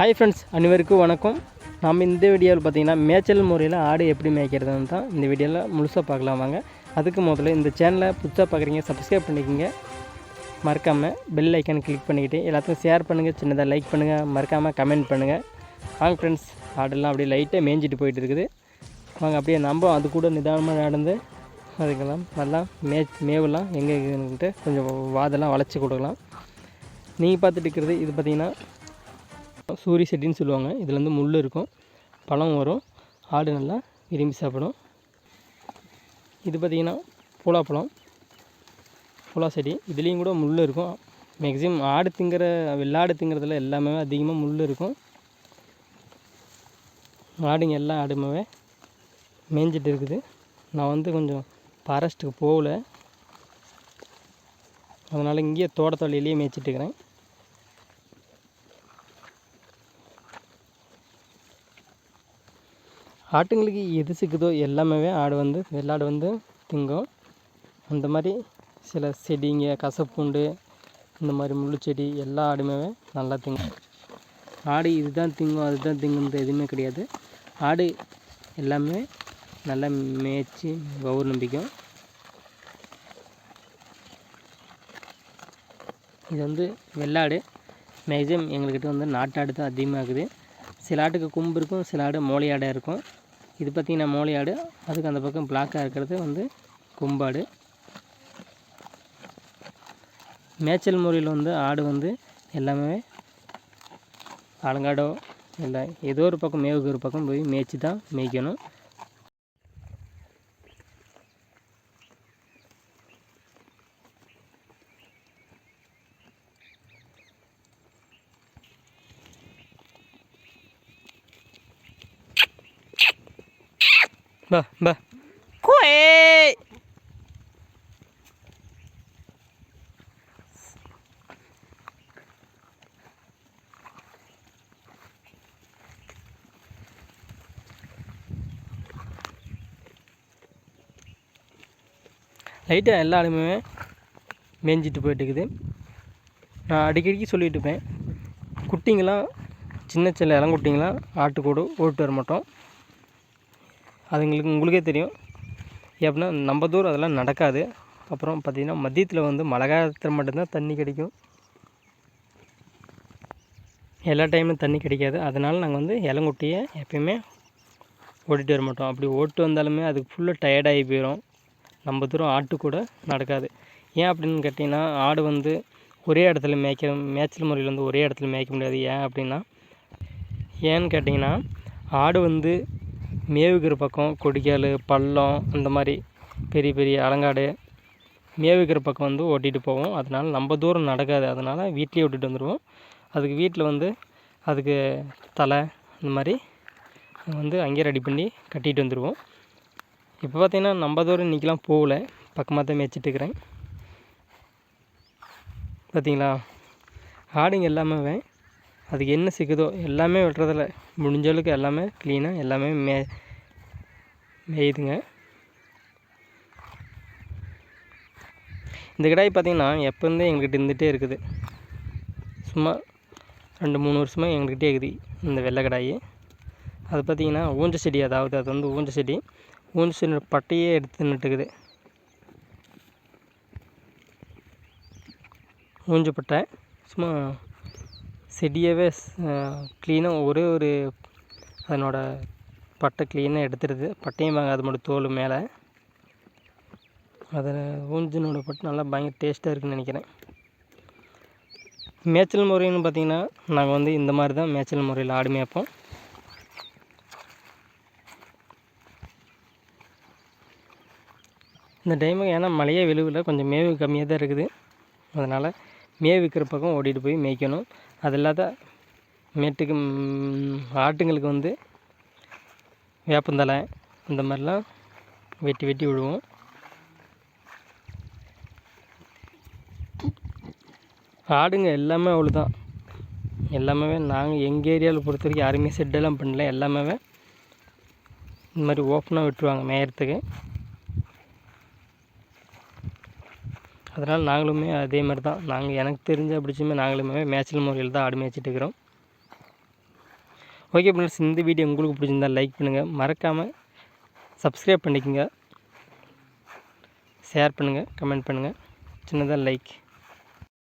Hi friends அனைவருக்கும் வணக்கம். நம்ம இந்த வீடியோவில் பார்த்தீங்கன்னா மேய்ச்சல் முறையில் ஆடு எப்படி மேய்க்கிறதுன்னு தான் இந்த வீடியோவில் முழுசாக பார்க்கலாம் வாங்க. அதுக்கு முதல்ல இந்த சேனலை புதுசாக பார்க்குறீங்க சப்ஸ்கிரைப் பண்ணிக்கோங்க. மறக்காமல் பெல் ஐக்கான் கிளிக் பண்ணிக்கிட்டு எல்லாத்துக்கும் ஷேர் பண்ணுங்கள் சின்னதாக லைக் பண்ணுங்கள் மறக்காமல் கமெண்ட் பண்ணுங்கள் வாங்க ஃப்ரெண்ட்ஸ் ஆடெல்லாம் அப்படியே லைட்டாக மேய்ஞ்சிட்டு போயிட்டு இருக்குது. வாங்க அப்படியே நம்ம அது கூட நிதானமாக நடந்து அதுக்கெல்லாம் நல்லா மே மேவெல்லாம் எங்கே கொஞ்சம் வாதெல்லாம் வளைச்சி கொடுக்கலாம். நீங்கள் பார்த்துட்டு இருக்கிறது இது பார்த்தீங்கன்னா சூரிய செடின்னு சொல்லுவாங்க. இதில் வந்து முள் இருக்கும். பழம் வரும். ஆடு நல்லா விரும்பி சாப்பிடும். இது பார்த்திங்கன்னா பூலாப்பழம். பூலா செடி. இதுலேயும் கூட முள் இருக்கும். மேக்ஸிமம் ஆடு திங்கிற வெள்ளாடு திங்கிறதுல எல்லாமே அதிகமாக முள் இருக்கும். ஆடுங்க எல்லா ஆடுமாவே மேய்ஞ்சிட்டு இருக்குது. நான் வந்து கொஞ்சம் ஃபாரஸ்ட்டுக்கு போகல. அதனால் இங்கேயே தோட்டத்தொழிலையே மேய்ச்சிட்டு ஆட்டுங்களுக்கு எது சிக்குதோ எல்லாமே ஆடு வந்து வெள்ளாடு வந்து திங்கும். அந்த மாதிரி சில செடிங்க கசப்பூண்டு இந்த மாதிரி முள் செடி எல்லா ஆடுமே நல்லா திங்கும். ஆடு இதுதான் திங்கும் அதுதான் திங்குன்றது எதுவுமே கிடையாது. ஆடு எல்லாமே நல்லா மேய்ச்சி கௌர் நம்பிக்கும். இது வந்து வெள்ளாடு. மேக்ஸிமம் எங்கள்கிட்ட வந்து நாட்டாடு தான் அதிகமாக இருக்குது சில ஆட்டுக்கு கும்பு இருக்கும் சில ஆடு மோளையாடாக இருக்கும். இது பார்த்திங்கன்னா மோளையாடு அதுக்கு அந்த பக்கம் பிளாக்காக இருக்கிறது வந்து கொம்பாடு. மேய்ச்சல் முறையில் வந்து ஆடு வந்து எல்லாமே அலங்காடோ இல்லை ஏதோ ஒரு பக்கம் மேவுக்கு ஒரு பக்கம் போய் மேய்ச்சி தான் மேய்க்கணும். பா பா கோய் லைட்டாக எல்லா ஆளுமே மேய்ஞ்சிட்டு போயிட்டு இருக்குது நான் அடிக்கடிக்கு சொல்லிட்டு இருப்பேன். குட்டிங்களாம் சின்ன சின்ன இளங்குட்டிங்களாம் ஆட்டுக்கூடு ஓட்டு வர மாட்டோம். அதுங்களுக்கு உங்களுக்கே தெரியும். எப்படின்னா நம்ம தூரம் அதெல்லாம் நடக்காது. அப்புறம் பார்த்திங்கன்னா மதியத்தில் வந்து மழை காலத்தில் மட்டும்தான் தண்ணி கிடைக்கும். எல்லா டைமும் தண்ணி கிடைக்காது. அதனால் நாங்கள் வந்து இளங்குட்டியை எப்பயுமே ஓட்டிகிட்டு வர மாட்டோம். அப்படி ஓட்டு வந்தாலுமே அதுக்கு ஃபுல்லாக டயர்டாகி போயிடும் நம்ம தூரம் ஆட்டு கூட நடக்காது. ஏன் அப்படின்னு கேட்டிங்கன்னா ஆடு வந்து ஒரே இடத்துல மேய்க்கிற மேய்ச்சல் முறையில் வந்து ஒரே இடத்துல மேய்க்க முடியாது. ஏன் அப்படின்னா ஏன்னு கேட்டிங்கன்னா ஆடு வந்து மேவுக்கிற பக்கம் கொடிக்கால் பள்ளம் அந்த மாதிரி பெரிய பெரிய அலங்காடு மேவுக்கிற பக்கம் வந்து ஓட்டிகிட்டு போவோம். அதனால் நம்ம தூரம் நடக்காது. அதனால் வீட்லேயே விட்டுட்டு வந்துடுவோம் அதுக்கு வீட்டில் வந்து அதுக்கு தலை இந்த மாதிரி வந்து அங்கேயே ரெடி பண்ணி கட்டிகிட்டு வந்துடுவோம் இப்போ பார்த்திங்கன்னா நம்ம தூரம் இன்றைக்கெலாம் போகல. பக்கமாக தான் மேய்ச்சிட்டு இருக்கிறேன். பார்த்தீங்களா? ஆடுங்க எல்லாமே அதுக்கு என்ன சிக்குதோ எல்லாமே வெட்டுறதில்ல. முடிஞ்ச அளவுக்கு எல்லாமே க்ளீனாக எல்லாமே மே மேயுதுங்க. இந்த கிடாய் பார்த்திங்கன்னா எப்போருந்தே எங்கள்கிட்ட இருந்துகிட்டே இருக்குது. சும்மா ரெண்டு மூணு வருஷமாக எங்கள்கிட்டே இருக்குது இந்த வெள்ளை கடாய். அது பார்த்திங்கன்னா ஊஞ்ச செடி அதாவது அது வந்து ஊஞ்ச செடி. ஊஞ்ச செடி பட்டையே எடுத்து நட்டுக்குது ஊஞ்சப்பட்டை சும்மா செடியவே க்ளீனாக ஒரே ஒரு அதனோட பட்டை க்ளீனாக எடுத்துடுது பட்டையும் வாங்க அது மட்டும் தோல் மேலே. அதில் ஊஞ்சனோட பட்டு நல்லா பயங்கர டேஸ்ட்டாக இருக்குன்னு நினைக்கிறேன். மேய்ச்சல் முறைன்னு பார்த்திங்கன்னா நாங்கள் வந்து இந்த மாதிரி தான் மேய்ச்சல் முறையில் ஆடு மேய்ப்போம். இந்த டைமு ஏன்னா மழையே விழுவில் கொஞ்சம் மேவு கம்மியாக தான் இருக்குது. அதனால் மேவு விற்கிற பக்கம் ஓட்டிகிட்டு போய் மேய்க்கணும். அது இல்லாத மேட்டுக்கு ஆட்டுங்களுக்கு வந்து வேப்பந்தலை இந்த மாதிரிலாம் வெட்டி வெட்டி விடுவோம். ஆடுங்க எல்லாமே அவ்வளோதான் எல்லாமே நாங்கள் எங்கள் ஏரியாவில் பொறுத்த வரைக்கும் யாருமே செட்டெல்லாம் பண்ணல. எல்லாமே இந்த மாதிரி ஓப்பனாக விட்டுருவாங்க மேயறதுக்கு. அதனால் நாங்களுமே அதே மாதிரி தான். நாங்கள் எனக்கு தெரிஞ்ச பிடிச்சுமே நாங்களுமே மேய்ச்சல் முறையில் தான் ஆடு மேய்ச்சிட்டு இருக்கிறோம். ஓகே ஃப்ரெண்ட்ஸ் இந்த வீடியோ உங்களுக்கு பிடிச்சிருந்தா லைக் பண்ணுங்கள் மறக்காமல் சப்ஸ்கிரைப் பண்ணிக்கோங்க. ஷேர் பண்ணுங்கள் கமெண்ட் பண்ணுங்கள் சின்னதாக லைக்